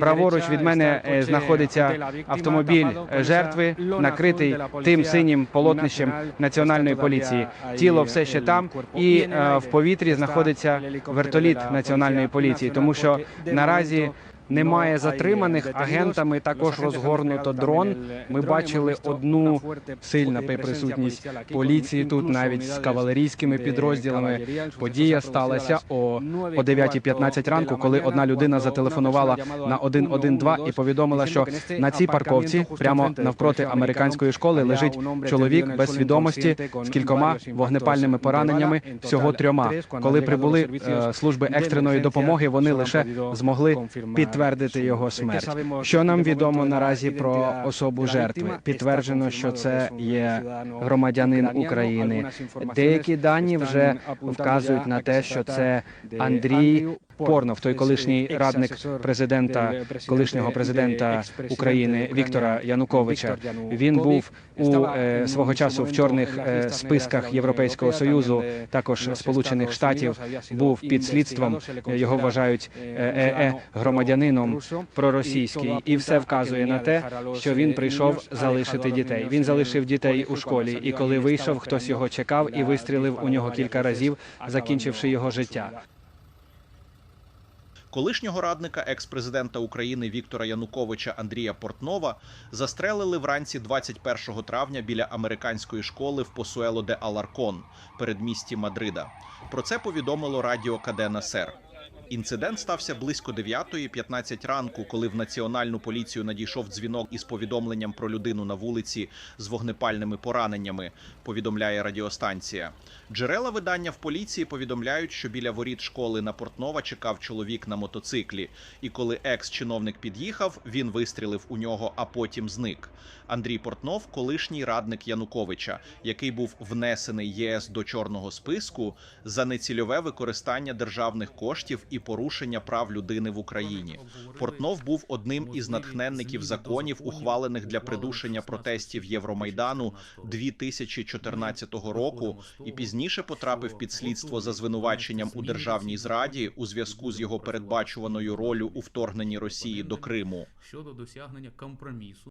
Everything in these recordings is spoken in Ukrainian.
Праворуч від мене е, знаходиться автомобіль жертви, накритий тим синім полотнищем національної поліції. Тіло все ще там, і е, в повітрі знаходиться вертоліт національної поліції, тому що наразі. Немає затриманих агентами. Також розгорнуто дрон. Ми бачили одну сильна присутність поліції тут, навіть з кавалерійськими підрозділами. Подія сталася о, о 9.15 ранку, коли одна людина зателефонувала на 112 і повідомила, що на цій парковці, прямо навпроти американської школи, лежить чоловік без свідомості з кількома вогнепальними пораненнями, всього трьома. Коли прибули е, служби екстреної допомоги, вони лише змогли підтвердити його смерть. Що нам відомо наразі про особу жертви? Підтверджено, що це є громадянин України. Деякі дані вже вказують на те, що це Андрій Порнов, той колишній радник президента, колишнього президента України Віктора Януковича. Він був у е, свого часу в чорних е, списках Європейського союзу, також Сполучених Штатів. Був під слідством. Його вважають е, е, е, громадянином проросійський, і все вказує на те, що він прийшов залишити дітей. Він залишив дітей у школі, і коли вийшов, хтось його чекав і вистрілив у нього кілька разів, закінчивши його життя. Колишнього радника екс-президента України Віктора Януковича Андрія Портнова застрелили вранці 21 травня біля американської школи в Посуело де Аларкон, передмісті Мадрида. Про це повідомило радіо Кадена Сер. Інцидент стався близько 9.15 ранку, коли в національну поліцію надійшов дзвінок із повідомленням про людину на вулиці з вогнепальними пораненнями. Повідомляє радіостанція. Джерела видання в поліції повідомляють, що біля воріт школи на Портнова чекав чоловік на мотоциклі. І коли екс-чиновник під'їхав, він вистрілив у нього, а потім зник. Андрій Портнов, колишній радник Януковича, який був внесений ЄС до чорного списку за нецільове використання державних коштів і порушення прав людини в Україні. Портнов був одним із натхненників законів, ухвалених для придушення протестів Євромайдану 2014 року, і пізніше потрапив під слідство за звинуваченням у державній зраді у зв'язку з його передбачуваною ролью у вторгненні Росії до Криму. щодо досягнення компромісу.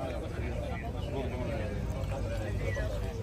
すごいな。